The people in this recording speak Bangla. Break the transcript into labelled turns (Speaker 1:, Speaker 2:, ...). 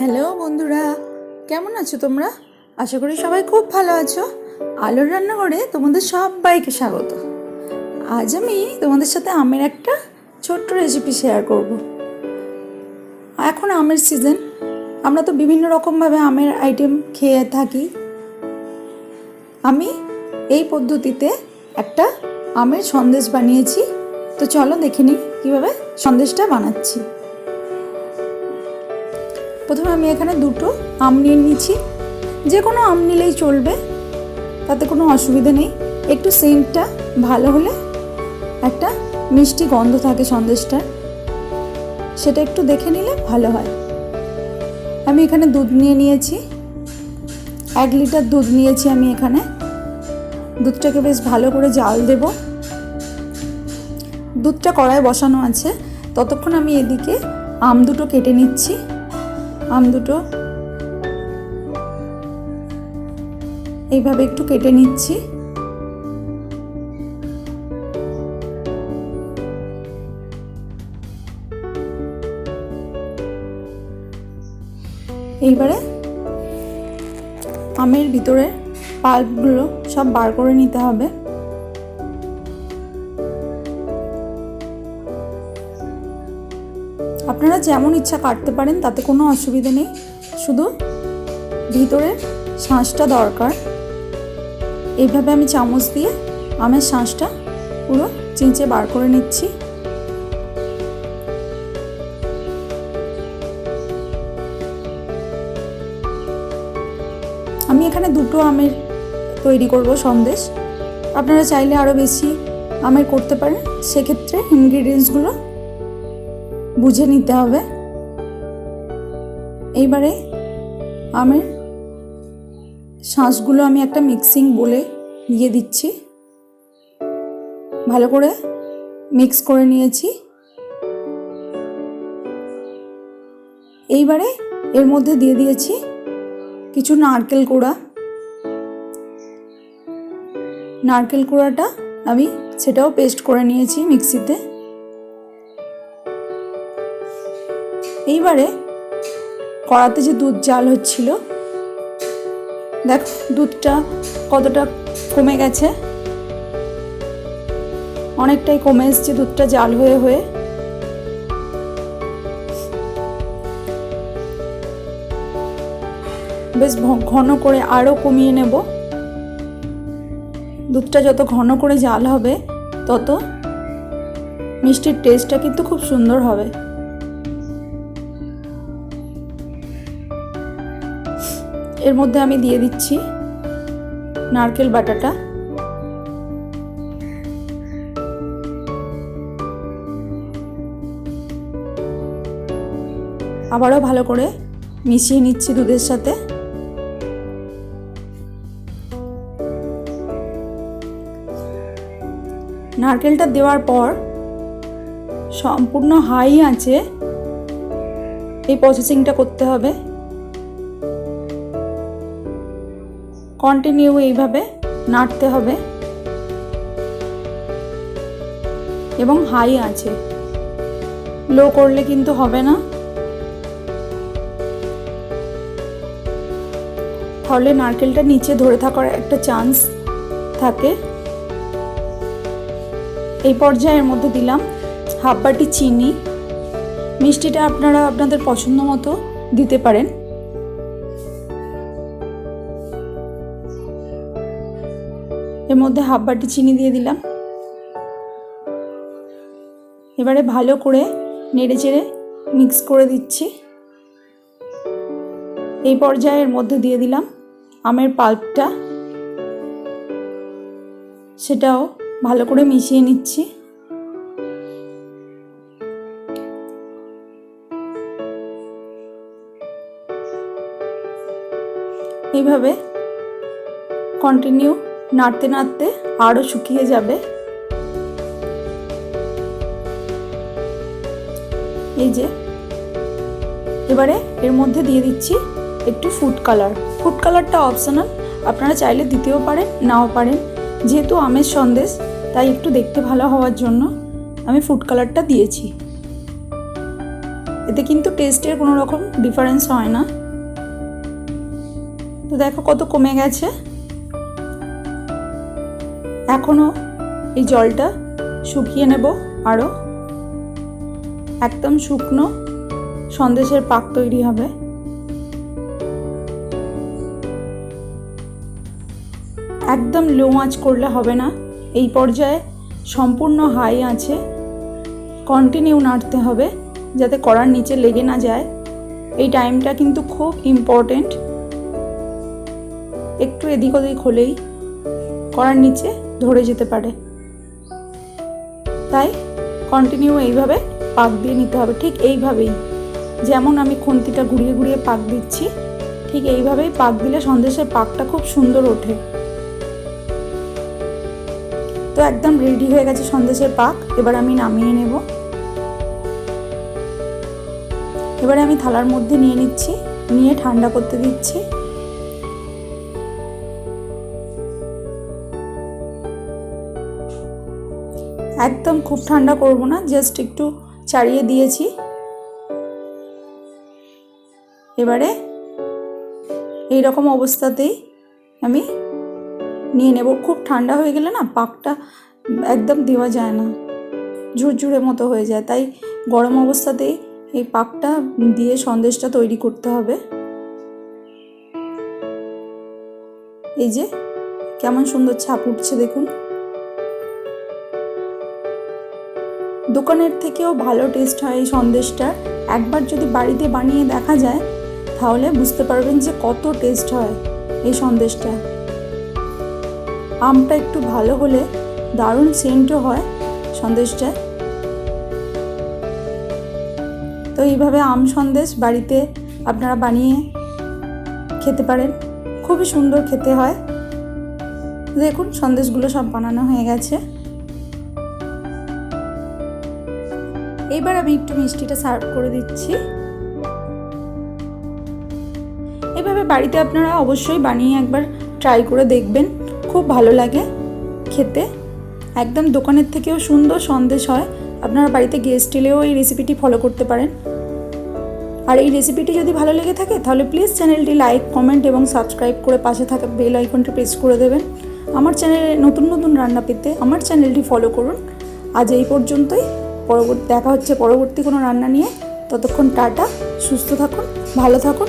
Speaker 1: হ্যালো বন্ধুরা, কেমন আছো তোমরা? আশা করি সবাই খুব ভালো আছো। আলোর রান্নাঘরে তোমাদের সবাইকে স্বাগত। আজ আমি তোমাদের সাথে আমের একটা ছোট্ট রেসিপি শেয়ার করব। এখন আমের সিজন আমরা তো বিভিন্ন রকমভাবে আমের আইটেম খেয়ে থাকি। আমি এই পদ্ধতিতে একটা আমের সন্দেশ বানিয়েছি। তো চলো দেখে নিই কীভাবে সন্দেশটা বানাচ্ছি। প্রথমে আমি এখানে দুটো আম নিয়ে নিয়েছি। যে কোনো আম নিলেই চলবে, তাতে কোনো অসুবিধা নেই। একটু সেন্টটা ভালো হলে একটা মিষ্টি গন্ধ থাকে সন্দেশটার, সেটা একটু দেখে নিলে ভালো হয়। আমি এখানে দুধ নিয়ে নিয়েছি। এক লিটার দুধ নিয়েছি আমি এখানে। দুধটাকে বেশ ভালো করে জাল দেব। দুধটা কড়ায় বসানো আছে। ততক্ষণ আমি এদিকে আম দুটো কেটে নিচ্ছি। আম দুটো। এইভাবে একটু কেটে নিচ্ছি। এইবারে আমের ভিতরে পাল্পগুলো সব বার করে নিতে হবে। যেমন ইচ্ছা কাটতে পারেন, তাতে কোনো অসুবিধা নেই। শুধু ভিতরে শাঁসটা দরকার। এইভাবে আমি চামচ দিয়ে আমের শাঁসটা পুরো চিঁচে বার করে নিচ্ছি। আমি এখানে দুটো আমের তৈরি করব সন্দেশ। আপনারা চাইলে আরও বেশি আমের করতে পারেন। সেক্ষেত্রে ইনগ্রিডিয়েন্টসগুলো বুঝে নিতে হবে। এইবারে আমের শাঁসগুলো আমি একটা মিক্সিং বলে দিয়ে দিচ্ছি। ভালো করে মিক্স করে নিয়েছি। এইবারে এর মধ্যে দিয়ে দিয়েছি কিছু নারকেল কোড়া। নারকেল কোড়াটা আমি সেটাও পেস্ট করে নিয়েছি মিক্সিতে। এইবারে কড়াতে যে দুধ জাল হচ্ছিল, দেখ দুধটা কতটা কমে গেছে। অনেকটাই কমে এসছে দুধটা জাল হয়ে হয়ে। বেশ ঘন করে আরও কমিয়ে নেব। দুধটা যত ঘন করে জাল হবে, তত মিষ্টির টেস্টটা কিন্তু খুব সুন্দর হবে। এর মধ্যে আমি দিয়ে দিচ্ছি নারকেল বাটাটা। আবারও ভালো করে মিশিয়ে নিচ্ছি দুধের সাথে। নারকেলটা দেওয়ার পর সম্পূর্ণ হাই আছে এই প্রসেসিংটা করতে হবে। কন্টিনিউ এইভাবে নাড়তে হবে। এবং হাই আছে। লো করলে কিন্তু হবে না। তাহলে নারকেলটা নিচে ধরে থাকার একটা চান্স থাকে। এই পর্যায়ের মধ্যে দিলাম হাফ বাটি চিনি। মিষ্টিটা আপনারা আপনাদের পছন্দ মতো দিতে পারেন। এর মধ্যে হাফ বাটি চিনি দিয়ে দিলাম। এবারে ভালো করে নেড়ে চেড়ে মিক্স করে দিচ্ছি। এই পর্যায়ের মধ্যে দিয়ে দিলাম আমের পাল্পটা সেটাও ভালো করে মিশিয়ে নিচ্ছি। এইভাবে কন্টিনিউ নাড়তে নাড়তে আরও শুকিয়ে যাবে। এই যে, এবারে এর মধ্যে দিয়ে দিচ্ছি একটু ফুড কালার ফুড কালারটা অপশনাল আপনারা চাইলে দিতেও পারেন, নাও পারেন। যেহেতু আমের সন্দেশ, তাই একটু দেখতে ভালো হওয়ার জন্য আমি ফুড কালারটা দিয়েছি। এতে কিন্তু টেস্টের কোনো রকম ডিফারেন্স হয় না। তো দেখো কত কমে গেছে। এখনও এই জলটা শুকিয়ে নেব আরও একদম শুকনো সন্দেশের পাক তৈরি হবে। একদম লো আঁচ করলে হবে না। এই পর্যায়ে সম্পূর্ণ হাই আছে কন্টিনিউ নাড়তে হবে যাতে কড়ার নিচে লেগে না যায়। এই টাইমটা কিন্তু খুব ইম্পর্টেন্ট একটু এদিক ওদিক হলেই কড়ার নিচে ধরে যেতে পারে। তাই কন্টিনিউ এইভাবে পাক দিয়ে নিতে হবে। ঠিক এইভাবেই। যেমন আমি খুন্তিটা ঘুরিয়ে ঘুরিয়ে পাক দিচ্ছি, ঠিক এইভাবেই পাক দিলে সন্দেশের পাকটা খুব সুন্দর ওঠে। তো একদম রেডি হয়ে গেছে সন্দেশের পাক। এবার আমি নামিয়ে নেব। এবারে আমি থালার মধ্যে নিয়ে নিচ্ছি, নিয়ে ঠান্ডা করতে দিচ্ছি। একদম খুব ঠান্ডা করব না জাস্ট একটু চাড়িয়ে দিয়েছি। এবারে এই রকম অবস্থাতেই আমি নিয়ে নেব। খুব ঠান্ডা হয়ে গেলে না পাকটা একদম দেওয়া যায় না, ঝুরঝুরে মতো হয়ে যায়। তাই গরম অবস্থাতেই এই পাকটা দিয়ে সন্দেশটা তৈরি করতে হবে। এই যে, কেমন সুন্দর ছাপ উঠছে দেখুন। দোকানের থেকেও ভালো টেস্ট হয় এই সন্দেশটা। একবার যদি বাড়িতে বানিয়ে দেখা যায়, তাহলে বুঝতে পারবেন যে কত টেস্ট হয় এই সন্দেশটা। আমটা একটু ভালো হলে দারুণ সেন্টও হয় সন্দেশটা। তো এইভাবে আম সন্দেশ বাড়িতে আপনারা বানিয়ে খেতে পারেন। খুবই সুন্দর খেতে হয়। দেখুন, সন্দেশগুলো সব বানানো হয়ে গেছে। এবার আমি একটু মিষ্টিটা সার্ভ করে দিচ্ছি। এভাবে বাড়িতে আপনারা অবশ্যই বানিয়ে একবার ট্রাই করে দেখবেন। খুব ভালো লাগে খেতে। একদম দোকানের থেকেও সুন্দর সন্দেশ হয়। আপনারা বাড়িতে গেস্ট এলেও এই রেসিপিটি ফলো করতে পারেন। আর এই রেসিপিটি যদি ভালো লেগে থাকে, তাহলে প্লিজ চ্যানেলটি লাইক কমেন্ট এবং সাবস্ক্রাইব করে পাশে থাকা বেল আইকনটি প্রেস করে দেবেন। আমার চ্যানেলে নতুন নতুন রান্না পেতে আমার চ্যানেলটি ফলো করুন। আজ এই পর্যন্তই। পরবর্তী দেখা হচ্ছে পরবর্তী কোনো রান্না নিয়ে। ততক্ষণ টাটা সুস্থ থাকুন ভালো থাকুন।